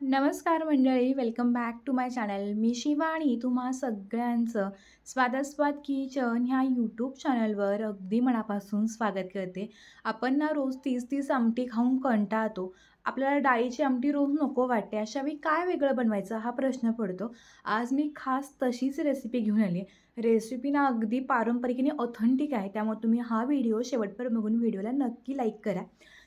नमस्कार मंडळी welcome back to my channel मी शिवानी तुम्हा सगळ्यांचं स्वादास्वाद किचन ह्या यूट्यूब चॅनलवर अगदी मनापासून स्वागत करते. आपण ना रोज तीस तीस आमटी खाऊन कंटाळतो. आपल्याला डाळीची आमटी रोज नको वाटते. अशा वेळी काय वेगळं बनवायचं हा प्रश्न पडतो. आज मी खास तशीच रेसिपी घेऊन आली रेसिपी ना अगदी पारंपरिक आणि ऑथेंटिक आहे. त्यामुळे तुम्ही हा व्हिडिओ शेवटपर्यंत बघून व्हिडिओला नक्की लाईक करा.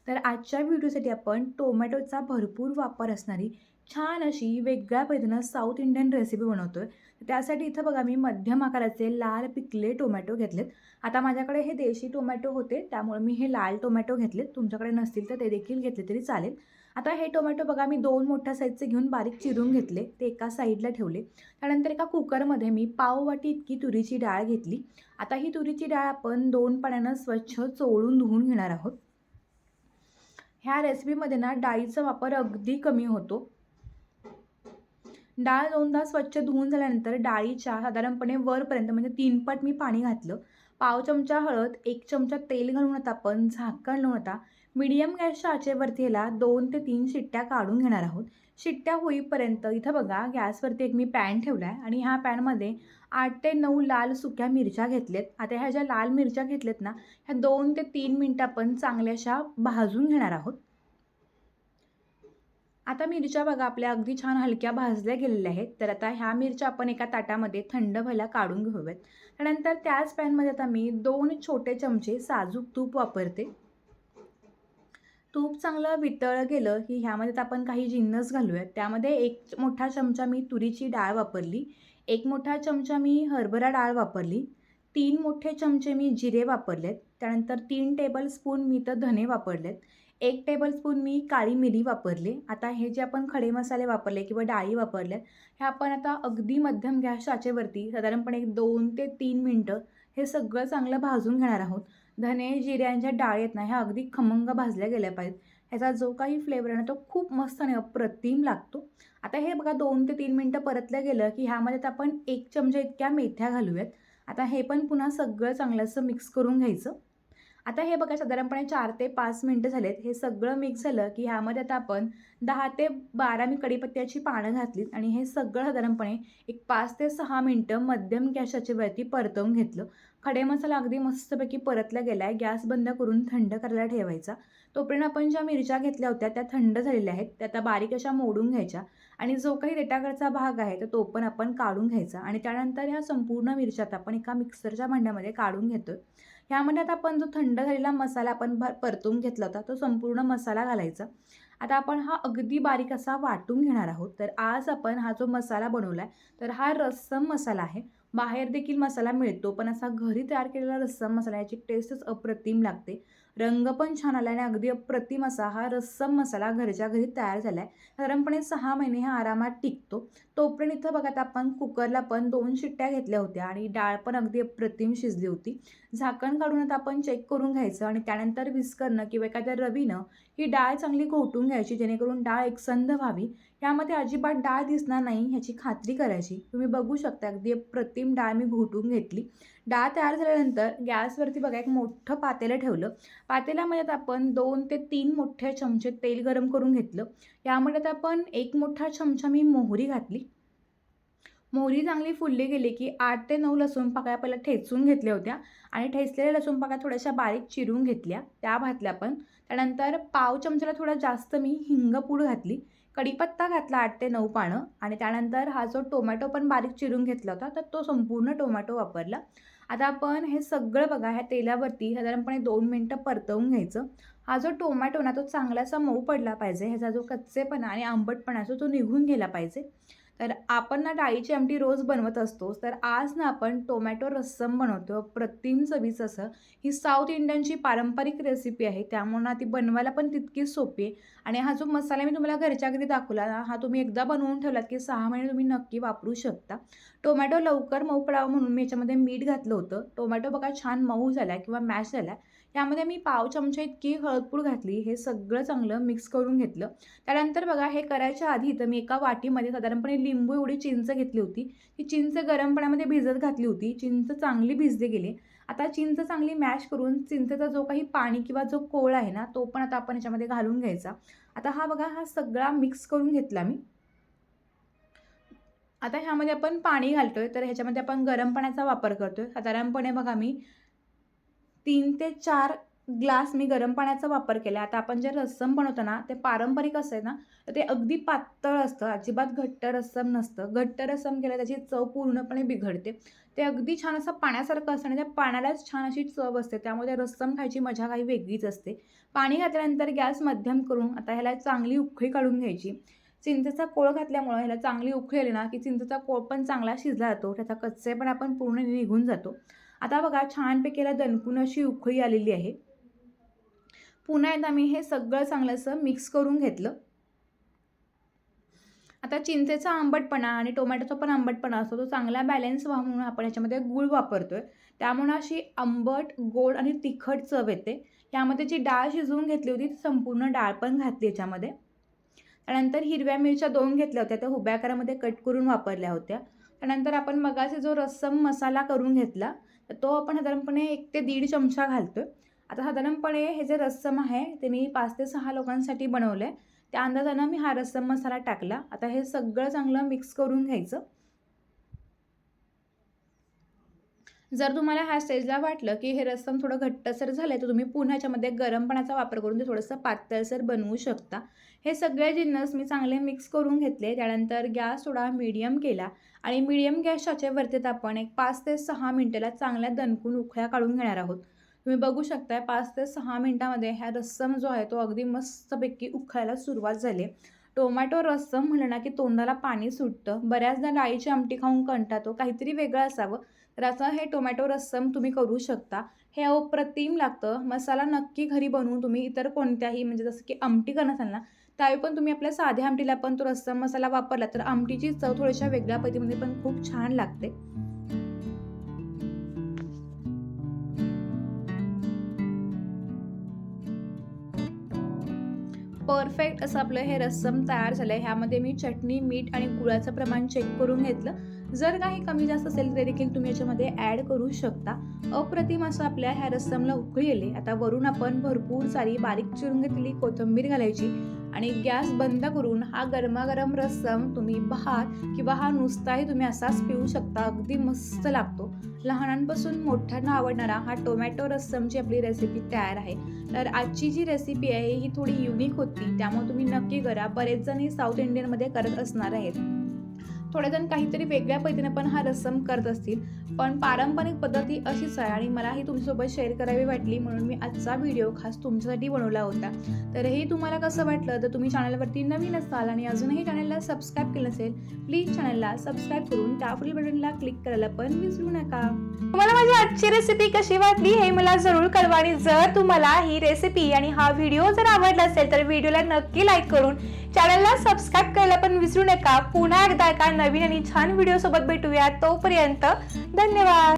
तर आजच्या व्हिडिओसाठी आपण टोमॅटोचा भरपूर वापर असणारी छान अशी वेगळ्या पद्धतीनं साऊथ इंडियन रेसिपी बनवतो आहे त्यासाठी इथं बघा मी मध्यम आकाराचे लाल पिकले टोमॅटो घेतलेत. आता माझ्याकडे हे देशी टोमॅटो होते त्यामुळे मी हे लाल टोमॅटो घेतलेत. तुमच्याकडे नसतील तर ते देखील घेतले तरी चालेल. आता हे टोमॅटो बघा मी दोन मोठ्या साईजचे घेऊन बारीक चिरून घेतले ते एका साईडला ठेवले. त्यानंतर एका कुकरमध्ये मी पाव वाटी इतकी तुरीची डाळ घेतली. आता ही तुरीची डाळ आपण दोन पाण्यानं स्वच्छ चोळून धुवून घेणार आहोत. ह्या रेसिपीमध्ये ना डाळीचा वापर अगदी कमी होतो. डाळ दोनदा स्वच्छ धुवून झाल्यानंतर डाळीच्या साधारणपणे वरपर्यंत म्हणजे तीन पट मी पाणी घातलं. पाव चमचा हळद एक चमचा तेल घालून आता आपण झाकण लावून आता मिडियम गॅसच्या आचेवरती याला दोन ते तीन शिट्ट्या काढून घेणार आहोत. शिट्ट्या होईपर्यंत इथं बघा गॅसवरती एक मी पॅन ठेवला आहे आणि ह्या पॅनमध्ये आठ ते नऊ लाल सुक्या मिरच्या घेतल्यात. आता ह्या ज्या लाल मिरच्या घेतल्यात ना ह्या दोन ते तीन मिनटं आपण चांगल्याशा भाजून घेणार आहोत. आता मिरच्या बघा आपल्या अगदी छान हलक्या भाजल्या गेलेल्या आहेत. तर आता ह्या मिरच्या आपण एका ताटामध्ये थंड व्हायला काढून घेऊयात. त्यानंतर त्याच पॅनमध्ये आता मी दोन छोटे चमचे साजूक तूप वापरते. तूप चांगलं वितळलं गेलं की ह्यामध्ये आपण काही जिन्नस घालूयात. त्यामध्ये एक मोठा चमचा मी तुरीची डाळ वापरली. एक मोठा चमचा मी हरभरा डाळ वापरली. तीन मोठे चमचे मी जिरे वापरलेत. त्यानंतर तीन टेबलस्पून मी तर धने वापरलेत. एक टेबलस्पून मी काळी मिरी वापरली. आता हे जे आपण खडे मसाले वापरले किंवा डाळी वापरल्या हे आपण आता अगदी मध्यम गॅस साचेवरती साधारणपणे एक दोन ते तीन मिनटं हे सगळं चांगलं भाजून घेणार आहोत. धने जिऱ्यांच्या डाळी आहेत ना ह्या अगदी खमंग भाजल्या गेल्या पाहिजेत. ह्याचा जो काही फ्लेवर आहे ना तो खूप मस्त आणि अप्रतिम लागतो. आता हे बघा दोन ते तीन मिनटं परतलं गेलं की ह्यामध्ये आपण एक चमचा इतक्या मेथ्या घालूयात. आता हे पण पुन्हा सगळं चांगलं असं मिक्स करून घ्यायचं. आता हे बघा साधारणपणे चार ते पाच मिनटं झालेत. हे सगळं मिक्स झालं की ह्यामध्ये आता आपण दहा ते बारा मी कढीपत्त्याची पानं घातलीत आणि हे सगळं साधारणपणे एक पाच ते सहा मिनटं मध्यम गॅसाच्या वरती परतवून घेतलं. खडे मसाला अगदी मस्तपैकी परतला गेला आहे गॅस बंद करून थंड करायला ठेवायचा. तोपर्यंत आपण ज्या मिरच्या घेतल्या होत्या त्या थंड झालेल्या आहेत. त्या आता बारीक अशा मोडून घ्यायच्या आणि जो काही रेटाकडचा भाग आहे तर तो पण आपण काढून घ्यायचा आणि त्यानंतर ह्या संपूर्ण मिरच्यात आपण एका मिक्सरच्या भांड्यामध्ये काढून घेतो ह्यामध्ये आता आपण जो थंड झालेला मसाला आपण भर परतून घेतला होता तो संपूर्ण मसाला घालायचा. आता आपण हा अगदी बारीक असा वाटून घेणार आहोत. तर आज आपण हा जो मसाला बनवला आहे तर हा रस्सम मसाला आहे. बाहेर देखील मसाला मिळतो पण असा घरी तयार केलेला रस्सम मसाला याची टेस्टच अप्रतिम लागते. रंग पण छान आला आणि अगदी अप्रतिम असा हा रस्सम मसाला घरच्या घरी तयार झाला आहे साधारणपणे सहा महिने हा आरामात टिकतो. तोपर्यंत इथं बघा आता आपण कुकरला पण दोन शिट्ट्या घेतल्या होत्या आणि डाळ पण अगदी अप्रतिम शिजली होती. झाकण काढून आता आपण चेक करून घ्यायचं आणि त्यानंतर विस्करणं किंवा एखाद्या रवीनं ही डाळ चांगली घोटून घ्यायची जेणेकरून डाळ एकसंध व्हावी. यामध्ये अजिबात डाळ दिसणार नाही ह्याची खात्री करायची. तुम्ही बघू शकता अगदी प्रतिम डाळ मी घोटून घेतली. डाळ तयार झाल्यानंतर गॅसवरती बघा एक मोठं पातेलं ठेवलं. पातेल्यामध्ये आपण दोन ते तीन मोठ्या चमचे तेल गरम करून घेतलं. यामध्ये आता आपण एक मोठा चमचा मी मोहरी घातली. मोहरी चांगली फुलली गेली की आठ ते नऊ लसूण पाकळ्या पहिला ठेचून घेतल्या होत्या आणि ठेचलेल्या लसूण पाकळ्या थोड्याशा बारीक चिरून घेतल्या. त्या भातल्या पण त्यानंतर पाव चमच्याला थोडा जास्त मी हिंगपूड घातली. कढीपत्ता घातला आठ ते नऊ पानं आणि त्यानंतर हा जो टोमॅटो पण बारीक चिरून घेतला होता तर तो संपूर्ण टोमॅटो वापरला. आता आपण हे सगळं बघा ह्या तेलावरती साधारणपणे दोन मिनटं परतवून घ्यायचं. हा जो टोमॅटो ना तो चांगलासा मऊ पडला पाहिजे. ह्याचा जो कच्चेपणा आणि आंबटपणा असतो तो निघून गेला पाहिजे. तर आपण ना डाळीची आमटी रोज बनवत असतो. तर आज ना आपण टोमॅटो रस्सम बनवतो. प्रतिम चवीचं असं. ही साऊथ इंडियनची पारंपरिक रेसिपी आहे. त्यामुळे ना ती बनवायला पण तितकीच सोपी आहे. आणि हा जो मसाला मी तुम्हाला घरच्या घरी दाखवला ना हा तुम्ही एकदा बनवून ठेवलात की सहा महिने तुम्ही नक्की वापरू शकता. टोमॅटो लवकर मऊ पडावं म्हणून मी याच्यामध्ये मीठ घातलं होतं. टोमॅटो बघा छान मऊ झाला किंवा मॅश झाला त्यामध्ये मी पाव चमचा इतकी हळदपूड घातली हे सगळं चांगलं मिक्स करून घेतलं. त्यानंतर बघा हे करायच्या आधी तर मी एका वाटीमध्ये साधारणपणे लिंबू एवढी चिंच घेतली होती. ती चिंच गरम पाण्यामध्ये भिजत घातली होती. चिंच चांगली भिजली गेली. आता चिंच चांगली मॅश करून चिंचेचा जो काही पाणी किंवा जो कोळ आहे ना तो पण आता आपण याच्यामध्ये घालून घ्यायचा. आता हा बघा हा सगळा मिक्स करून घेतला मी. आता ह्यामध्ये आपण पाणी घालतोय. तर ह्याच्यामध्ये आपण गरम पाण्याचा वापर करतोय. साधारणपणे बघा मी तीन ते चार ग्लास मी गरम पाण्याचा वापर केला. आता आपण जे रस्सम बनवतो ना ते पारंपरिक असं आहे ना तर ते अगदी पातळ असतं अजिबात घट्ट रस्सम नसतं. घट्ट रस्सम केलं त्याची चव पूर्णपणे बिघडते. ते अगदी छान असं पाण्यासारखं असतं आणि त्या पाण्यालाच छान अशी चव असते. त्यामुळे रस्सम खायची मजा काही वेगळीच असते. पाणी घातल्यानंतर गॅस मध्यम करून आता ह्याला चांगली उकळी काढून घ्यायची. चिंचेचा कोळ घातल्यामुळं ह्याला चांगली उकळी आली ना की चिंचेचा कोळ पण चांगला शिजला जातो. त्याचा कच्चे पण आपण पूर्ण निघून जातो. आता बघा छानपैकीला दणकून अशी उकळी आलेली आहे. पुन्हा एकदा मी हे सगळं चांगलं असं मिक्स करून घेतलं. आता चिंचेचा आंबटपणा आणि टोमॅटोचा पण आंबटपणा असतो तो चांगला बॅलन्स व्हावा म्हणून आपण याच्यामध्ये गूळ वापरतोय. त्यामुळे अशी आंबट गोड आणि तिखट चव येते. यामध्ये जी डाळ शिजवून घेतली होती ती संपूर्ण डाळ पण घातली याच्यामध्ये. त्यानंतर हिरव्या मिरच्या दोन घेतल्या होत्या त्या हुब्या आकारामध्ये कट करून वापरल्या होत्या. त्यानंतर आपण मगाचे जो रस्सम मसाला करून घेतला तर तो आपण साधारणपणे एक ते दीड चमचा घालतो आहे आता साधारणपणे हे जे रस्सम आहे ते मी पाच ते सहा लोकांसाठी बनवलं आहे त्या अंदाजानं मी हा रस्सम मसाला टाकला. आता हे सगळं चांगलं मिक्स करून घ्यायचं. जर तुम्हाला ह्या स्टेजला वाटलं की हे रस्सम थोडं घट्टसर झालं आहे तर तुम्ही पुन्हा ह्याच्यामध्ये गरमपणाचा वापर करून ते थोडंसं पातळसर बनवू शकता. हे सगळे जिन्नस मी चांगले मिक्स करून घेतले. त्यानंतर गॅस थोडा मीडियम केला आणि मीडियम गॅसच्या वरतीत आपण एक पाच ते सहा मिनटाला चांगल्या दणकून उखळ्या काढून घेणार आहोत. तुम्ही बघू शकताय पाच ते सहा मिनटामध्ये ह्या रस्सम जो आहे तो अगदी मस्तपैकी उखळायला सुरुवात झाली. टोमॅटो रस्सम म्हणलं ना की तोंडाला पाणी सुटतं. बऱ्याचदा डाळीची आमटी खाऊन कंटाळतो हो, काहीतरी वेगळं असावं. तर असं हे टोमॅटो रस्सम तुम्ही करू शकता. हे अप्रतिम लागतं. मसाला नक्की घरी बनवून तुम्ही इतर कोणत्याही म्हणजे जसं की आमटी करत असाल ना त्यावेळी पण तुम्ही आपल्या साध्या आमटीला पण तो रस्सा मसाला वापरला तर आमटीची चव थोड्याशा वेगळ्या पद्धतीमध्ये पण खूप छान लागते. परफेक्ट असं आपलं हे रस्सम तयार झालं आहे ह्यामध्ये मी चटणी मीठ आणि गुळाचं प्रमाण चेक करून घेतलं. जर काही कमी जास्त असेल तरी देखील तुम्ही याच्यामध्ये ॲड करू शकता. अप्रतिम असं आपल्या ह्या रस्समला उकळी आली. आता वरून आपण भरपूर सारी बारीक चिरून घेतलेली कोथिंबीर घालायची. आणि गॅस बंद करून हा गरमागरम रस्सम तुम्ही भात किंवा हा नुसताही तुम्ही असाच पिऊ शकता. अगदी मस्त लागतो. लहानांपासून मोठ्यांना आवडणारा हा टोमॅटो रस्समची आपली रेसिपी तयार आहे. तर आजची जी रेसिपी आहे ही थोडी युनिक होती. त्यामुळे तुम्ही नक्की करा. बरेच जण साऊथ इंडियनमध्ये करत असणार आहेत. थोडेजण काहीतरी वेगळ्या पद्धतीने पण हा रस्सम करत असतील. पण पारंपरिक पद्धती अशीच आहे आणि मला ही तुमच्यासोबत शेअर करावी वाटली म्हणून मी आजचा व्हिडिओ खास तुमच्यासाठी बनवला होता. तर हे तुम्हाला कसं वाटलं? तर तुम्ही चॅनलवरती नवीन असाल आणि अजूनही चॅनलला सबस्क्राईब केलं नसेल प्लीज चॅनलला सबस्क्राईब करून त्या फुल बटनला क्लिक करायला पण विसरू नका. तुम्हाला माझी आजची रेसिपी कशी वाटली हे मला जरूर कळवा आणि जर तुम्हाला ही रेसिपी आणि हा व्हिडिओ जर आवडला असेल तर व्हिडिओला नक्की लाईक करून चॅनलला सबस्क्राईब करायला पण विसरू नका. पुन्हा एकदा एका नवीन आणि छान व्हिडिओ सोबत भेटूया. तोपर्यंत धन्यवाद.